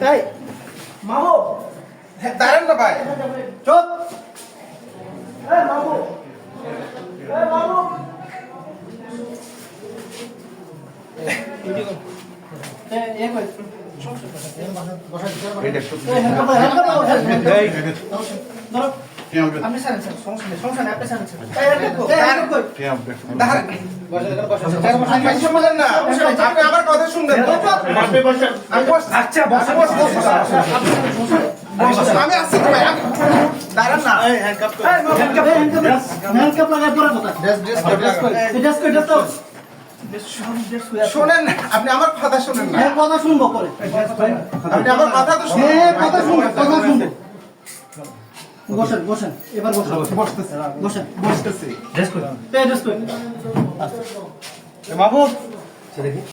তাই মামু দাঁড়ান না ভাই চুপ এই মামু এই মামু এ এ আপনি সারেন স্যার সমস্যা নেই সমস্যা নেই সারেন স্যার না আপনি আমার কথা আমি আচ্ছা আসছি ভাই দাঁড়ান না লাগায় ড্রেস ড্রেস ড্রেস ড্রেস তো শোনেন আপনি আমার কথা শুনেন না হ্যাঁ কথা শুনব পরে আপনি আমার কথা তো শুনুন কথা শুনব কথা শুনব বসেন বসেন এবার বসেন। বসতেছে। বসেন। বসতেছে। ড্রেস এই ড্রেস কই মাহবুব।